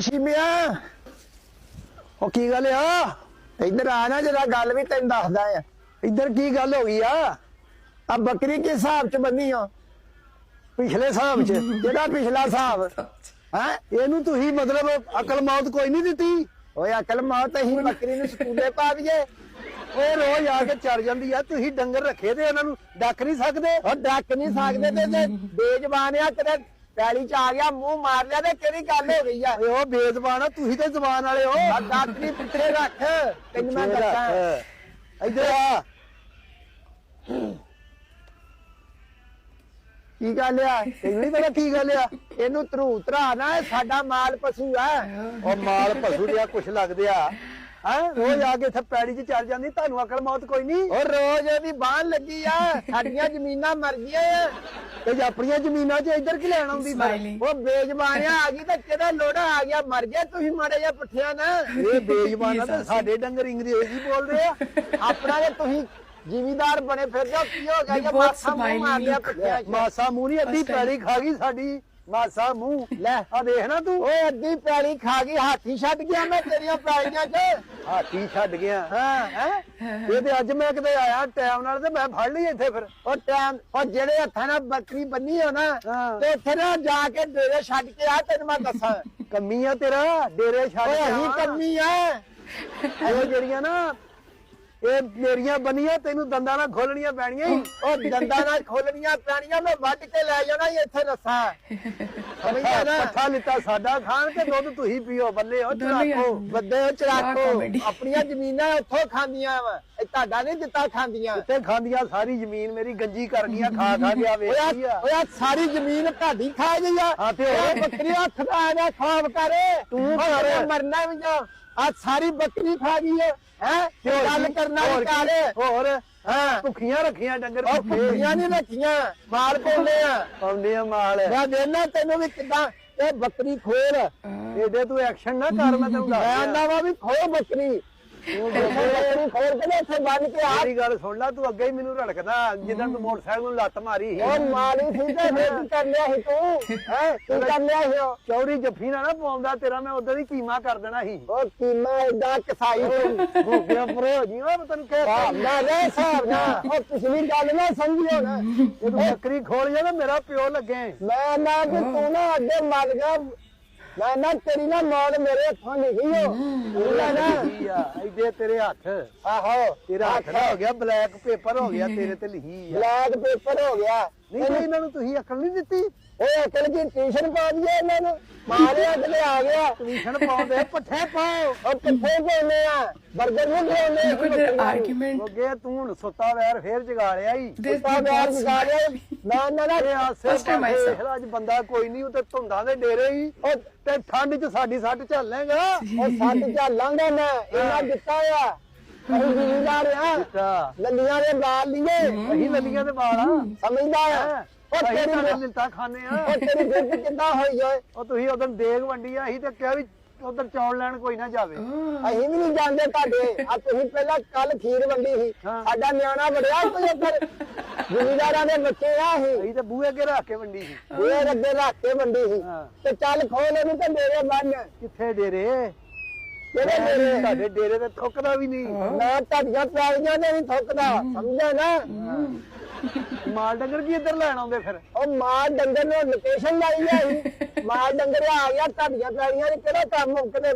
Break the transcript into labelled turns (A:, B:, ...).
A: ਸ਼ੀਮਿਆ। ਉਹ ਕੀ ਗੱਲ ਆ? ਇੱਧਰ ਆ ਨਾ, ਜਰਾ ਗੱਲ ਵੀ ਤੈਨੂੰ ਦੱਸਦਾ ਆ। ਇੱਧਰ ਕੀ ਗੱਲ ਹੋ ਗਈ ਆ? ਆ ਬੱਕਰੀ ਕਿਸ ਹਿਸਾਬ ਚ ਬੰਨੀ ਆ? ਪਿਛਲੇ ਹਿਸਾਬ ਚ। ਜਿਹੜਾ ਪਿਛਲਾ ਹਿਸਾਬ। ਹੈ? ਇਹਨੂੰ ਤੁਸੀਂ ਮਤਲਬ ਅਕਲ ਮੌਤ ਕੋਈ ਨਹੀਂ ਦਿੱਤੀ? ਓਏ, ਅਕਲ ਮੌਤ ਅਸੀਂ ਬੱਕਰੀ ਨੂੰ ਸਕੂਲੇ ਪਾ ਦਈਏ। ਉਹ ਰੋਜ਼ ਆ ਕੇ ਚੜ ਜਾਂਦੀ ਆ। ਤੁਸੀਂ ਡੰਗਰ ਰੱਖੇ ਤੇ ਇਹਨਾਂ ਨੂੰ ਡੱਕ ਨਹੀਂ ਸਕਦੇ। ਉਹ ਡੱਕ ਨਹੀਂ ਸਕਦੇ ਤੇ ਤੇ ਬੇਜ਼ਬਾਨ ਆ ਤੇਰੇ ਪੈਲੀ ਚ ਆ ਗਿਆ ਮੂੰਹ ਮਾਰ ਲਿਆ ਤੇ ਕਿਹੜੀ ਗੱਲ ਹੋ ਗਈ ਆ? ਓਏ ਉਹ ਬੇਜ਼ਬਾਨ ਆ ਤੁਸੀਂ ਤੇ ਜ਼ਬਾਨ ਵਾਲੇ ਹੋ। ਨਹੀਂ ਪਿੱਛੇ ਰੱਖ। ਤੈਨੂੰ ਮੈਂ ਦੱਸਾਂ। ਇੱਧਰ ਆ। ਕੀ ਗੱਲ ਆ? ਤੈਨੂੰ ਨਹੀਂ ਪਤਾ ਕੀ ਗੱਲ ਆ? ਇਹਨੂੰ ਧਰੂ ਧਰਾ ਨਾ ਇਹ ਸਾਡਾ ਮਾਲ ਪਸ਼ੂ ਆ। ਉਹ ਮਾਲ ਪਸ਼ੂ ਦੇ ਕੁਛ ਲੱਗਦੇ ਆ। ਹਾਂ? ਰੋਜ਼ ਆ ਕੇ ਇੱਥੇ ਪੈੜੀ 'ਚ ਚੱਲ ਜਾਂਦੀ ਤੁਹਾਨੂੰ ਅਕਲ ਮੌਤ ਕੋਈ ਨਹੀਂ? ਉਹ ਰੋਜ਼ ਇਹਦੀ ਬਾਹਨ ਲੱਗੀ ਆ। ਸਾਡੀਆਂ ਜ਼ਮੀਨਾਂ ਮਰ ਗਈਆਂ ਆ। ਤੇ ਆਪਣੀਆਂ ਜ਼ਮੀਨਾਂ 'ਚ ਇੱਧਰ ਕੀ ਲੈਣ ਆਉਂਦੀ ਫਿਰ. ਉਹ ਬੇਜ਼ਬਾਨਿਆ ਆ ਗਈ ਤਾਂ ਕਿਹਦਾ ਲੋੜਾ ਆ ਗਿਆ ਮਰ ਗਿਆ ਤੁਸੀਂ ਮਾੜੇ ਜਿਹਾ ਪੁੱਠਿਆ ਨਾ ਇਹ ਬੇਜ਼ਬਾਨਾ ਤੇ ਸਾਡੇ ਡੰਗਰ ਅੰਗਰੇਜ਼ੀ ਬੋਲਦੇ ਆ। ਆਪਣਾ ਜੇ ਤੁਸੀਂ ਜ਼ਿਮੀਦਾਰ ਬਣੇ ਫਿਰ ਜਾ ਕੀ ਹੋ ਗਿਆ? ਜੇ ਮਾਸਾ ਮੂੰਹ ਮਾਰ ਲਿਆ
B: smiling
A: ਪੁੱਠਿਆ ਮਾਸਾ ਮੂੰਹ ਨਹੀਂ ਅੱਧੀ. ਪੈਲੀ ਖਾ ਗਈ ਸਾਡੀ। ਮਾਸਾ ਮੂੰਹ। ਲੈ। ਆ ਦੇਖ ਨਾ ਤੂੰ। ਓਏ ਅੱਧੀ ਪੈਲੀ ਖਾ ਗਈ ਹਾਥੀ ਛੱਡ ਗਿਆ ਮੈਂ ਤੇਰੀਆਂ ਪੈਲੀਆਂ 'ਚ। ਹਾਥੀ ਛੱਡ ਗਿਆ। ਹਾਂ ਹੈ? ਇਹ ਤੇ ਅੱਜ ਮੈਂ ਕਿਤੇ ਆਇਆ ਟਾਈਮ ਨਾਲ ਤੇ ਮੈਂ ਫੜ ਲਈ ਇੱਥੇ ਫਿਰ। ਉਹ ਟਾਈਮ ਉਹ ਜਿਹੜੇ ਹੱਥਾਂ ਨਾਲ ਬੱਕਰੀ ਬੰਨੀ ਹੋ ਨਾ ਤੇ ਉੱਥੇ ਨਾ ਜਾ ਕੇ ਡੇਰੇ ਛੱਡ ਕੇ ਆ ਤੈਨੂੰ ਮੈਂ ਦੱਸਾਂ। ਕੰਮੀ ਆ ਤੇਰਾ ਡੇਰੇ ਛੱਡ ਕੇ ਅਸੀਂ ਕੰਮੀ ਆ। ਇਹ ਜਿਹੜੀਆਂ ਨਾ ਇਹ ਮੇਰੀਆਂ ਬਨੀਆਂ ਤੈਨੂੰ ਦੰਦਾਂ ਨਾਲ ਖੋਲਣੀਆਂ ਪੈਣੀਆਂ ਈ। ਉਹ ਦੰਦਾਂ ਨਾਲ ਖੋਲਣੀਆਂ ਪੈਣੀਆਂ ਮੈਂ ਵੱਢ ਕੇ ਲੈ ਜਾਣਾ ਈ ਇੱਥੇ ਰੱਸਾ। ਸਮਝਿਆ ਨਾ? ਪੱਠਾ ਲਿੱਤਾ ਸਾਡਾ ਖਾਣ ਤੇ ਦੁੱਧ ਤੁਸੀਂ ਪੀਓ ਬੱਲੇ ਹੋ
B: ਦੋਨੋਂ ਹੀ
A: ਚਰਾਕੋ
B: ਆ।
A: ਵੱਡੇ ਹੋ ਚਰਾਕੋ
B: comedy।
A: ਆਪਣੀਆਂ ਜ਼ਮੀਨਾਂ ਇੱਥੋਂ ਖਾਂਦੀਆਂ ਵਾ। ਇਹ ਤੁਹਾਡਾ ਨਹੀਂ ਦਿੱਤਾ ਖਾਂਦੀਆਂ। ਤੇ ਖਾਂਦੀਆਂ ਸਾਰੀ ਜ਼ਮੀਨ ਮੇਰੀ ਗੰਜੀ ਕਰ ਗਈਆਂ ਖਾ ਖਾ ਕੇ ਆ ਵੇਖੀ ਆ। ਓਏ ਸਾਰੀ ਜ਼ਮੀਨ ਤੁਹਾਡੀ ਖਾ ਗਈ ਆ। ਹਾਂ ਤੇ ਉਹ ਬੱਕਰੀ ਹੱਥ ਦਾ ਆ ਨਾ ਖਾਬ ਕਰੇ। ਤੂੰ ਮਰਨਾ ਵੀ ਜਾ ਆ ਸਾਰੀ ਬੱਕਰੀ ਖਾ ਗਈ ਹੈ? ਹੈ ਗੱਲ ਕਰਨਾ ਵੀ ਕਰ ਹੋਰ? ਹਾਂ। ਭੁੱਖੀਆਂ ਰੱਖੀਆਂ ਡੰਗਰ ਭੁੱਖੀਆਂ ਨਹੀਂ ਰੱਖੀਆਂ ਮਾਲ ਪਾਉਂਦੇ ਆ। ਪਾਉਂਦੇ ਆ ਮਾਲ। ਮੈਂ ਦੇਣਾ ਤੈਨੂੰ ਵੀ ਕਿਦਾਂ ਇਹ ਬੱਕਰੀ ਖੋਰ ਇਹਦੇ ਤੂੰ ਐਕਸ਼ਨ ਨਾ ਕਰ ਮੈਂ ਤੈਨੂੰ ਮੈਂ ਆਂਦਾ ਵਾ ਵੀ ਖੋ ਬੱਕਰੀ। ਤੂੰ ਬੱਕਰੀ ਖੋਰ ਕੇ ਨਾ ਇੱਥੇ ਬੰਨ ਕੇ ਆ ਮੇਰੀ ਗੱਲ ਸੁਣ ਲੈ ਤੂੰ ਅੱਗੇ ਹੀ ਮੈਨੂੰ ਰੜਕਦਾ। ਜਿੱਦਾਂ ਤੂੰ ਮੋਟਰਸਾਈਕਲ ਨੂੰ ਲੱਤ ਮਾਰੀ ਸੀ। ਉਹ ਮਾਰੀ ਸੀ ਤੇ ਫਿਰ ਕੀ ਕਰ ਲਿਆ ਸੀ ਤੂੰ? ਹੈ? ਤੂੰ ਕਰ ਲਿਆ ਸੀ ਉਹ? ਚੌੜੀ ਜੱਫੀ ਨਾ ਨਾ ਪਾਉਂਦਾ ਤੇਰਾ ਮੈਂ ਉਦੋਂ ਹੀ ਕੀਮਾ ਕਰ ਦੇਣਾ ਸੀ। ਉਹ ਕੀਮਾ ਏਡਾ ਕਸਾਈ ਹੋ ਗਿਆ ਪਰੇ ਹੋ ਜੀ ਉਹ ਤੈਨੂੰ ਕਹਿ ਨਾ ਰੇ ਹਿਸਾਬ ਨਾ। ਉਹ ਪਿਛਲੀ ਗੱਲ ਨਾ ਸਮਝਿਓ ਨਾ। ਜੇ ਤੂੰ ਬੱਕਰੀ ਖੋਲ ਜਾ ਨਾ ਮੇਰਾ ਪਿਓ ਲੱਗੇ। ਮੈਂ ਨਾ ਕਿ ਤੂੰ ਨਾ ਅੱਗੇ ਮਰ ਗਿਆ ਮੈਂ ਨਾ ਤੇਰੀ ਨਾ ਮੌਤ ਮੇਰੇ ਹੱਥੋਂ ਲਿਖੀ ਹੋ। ਉਹਦਾ ਨਾ ਇਹਦੇ ਤੇਰੇ ਹੱਥ। ਆਹੋ। ਤੇਰਾ ਹੱਥ ਨਾ ਹੋ ਗਿਆ ਬਲੈਕ ਪੇਪਰ ਹੋ ਗਿਆ ਤੇਰੇ ਤੇ ਲਿਖੀ ਆ। ਬਲੈਕ ਪੇਪਰ ਹੋ ਗਿਆ। ਨਹੀਂ ਇਹਨਾਂ ਨੂੰ ਤੁਸੀਂ ਅਕਲ ਨਹੀਂ ਦਿੱਤੀ? ਓਏ ਅਕਲ ਕੀ ਟਿਊਸ਼ਨ ਪਾ ਦਈਏ ਇਹਨਾਂ ਨੂੰ। ਮਾਰਿਆ ਤੇ ਆ ਗਿਆ। ਟਿਊਸ਼ਨ ਪਾਉਂਦੇ ਪੱਠੇ ਪਾਓ। ਉਹ ਪੱਠੇ ਪਾਉਂਦੇ ਆ? Burger
B: Look at their argument.
A: ਅੱਗੇ ਤੂੰ ਹੁਣ ਸੁੱਤਾ ਵੈਰ ਫੇਰ ਜਗਾ ਲਿਆ
B: This
A: ਸੁੱਤਾ ਵੈਰ ਜਗਾ ਲਿਆ ਨਾ ਨਾ ਨਾ ਇਹ ਆਸੇ ਅੱਜ ਬੰਦਾ ਕੋਈ ਨਹੀਂ ਉਹ ਤੇ ਧੁੰਦਾਂ ਦੇ ਡੇਰੇ ਹੀ ਉਹ ਤੇ ਠੰਡ 'ਚ ਸਾਡੀ ਸੱਟ ਝੱਲੇਗਾ ਉਹ ਸੱਟ ਝੱਲਾਂਗਾ ਮੈਂ। ਇਹਨਾਂ ਦਿੱਤਾ ਆ। ਅਸੀਂ ਜ਼ਿਮੀਦਾਰ ਆ। ਲੱਲੀਆਂ ਦੇ ਬਾਲ ਲਈਏ ਅਸੀਂ ਲੱਲੀਆਂ ਦੇ ਬਾਲ ਆ। ਸਮਝਦਾ ਆ। ਉਹ ਤੇਰੀ ਮਿਲਤਾ ਖਾਣੇ ਆ। ਉਹ ਤੇਰੀ ਗੁੱਡ ਕਿੱਦਾਂ ਹੋਈ ਓਏ? ਉਹ ਤੁਸੀਂ ਉਦੋਂ ਦੇਗ ਵੰਡੀ ਆ ਅਸੀਂ ਤੇ ਕਿਹਾ ਵੀ ਉਧਰ ਚੌਲ ਲੈਣ ਕੋਈ ਨਾ ਜਾਵੇ। ਅਸੀਂ ਵੀ ਨਹੀਂ ਜਾਂਦੇ ਤੁਹਾਡੇ। ਆ ਤੁਸੀਂ ਪਹਿਲਾਂ ਕੱਲ ਖੀਰ ਵੰਡੀ ਸੀ। ਸਾਡਾ ਨਿਆਣਾ ਵੜਿਆ ਕੋਈ ਉੱਧਰ। ਜ਼ਿਮੀਦਾਰਾਂ ਦੇ ਬੱਚੇ ਆ ਅਸੀਂ। ਅਸੀਂ ਤੇ ਬੂਹੇ ਅੱਗੇ ਰੱਖ ਕੇ ਵੰਡੀ ਸੀ। ਬੂਹੇ ਅੱਗੇ ਰੱਖ ਕੇ ਵੰਡੀ ਸੀ। ਤੇ ਚੱਲ ਖੋਲ ਇਹਨੂੰ ਤੇ ਡੇਰੇ ਬੰਨ। ਕਿੱਥੇ ਡੇਰੇ? ਕਿਹੜੇ ਡੇਰੇ ਤੁਹਾਡੇ ਡੇਰੇ ਤੇ ਥੁੱਕਦਾ ਵੀ ਨਹੀਂ। ਨਾ ਤੁਹਾਡੀਆਂ ਪੈਲੀਆਂ ਤੇ ਨਹੀਂ ਥੁੱਕਦਾ ਸਮਝਿਆ ਨਾ? ਮਾਲ ਡੰਗਰ ਕੀ ਇੱਧਰ ਲੈਣ ਆਉਂਦੇ ਫਿਰ। ਉਹ ਮਾਲ ਡੰਗਰ ਨੂੰ ਲੋਕੇਸ਼ਨ ਲਾਈ ਅਸੀਂ। ਮਾਲ ਡੰਗਰ ਆ ਗਿਆ ਤੁਹਾਡੀਆਂ ਪੈਲੀਆਂ 'ਚ ਕਿਹੜਾ ਕੰਮ ਕਿਤੇ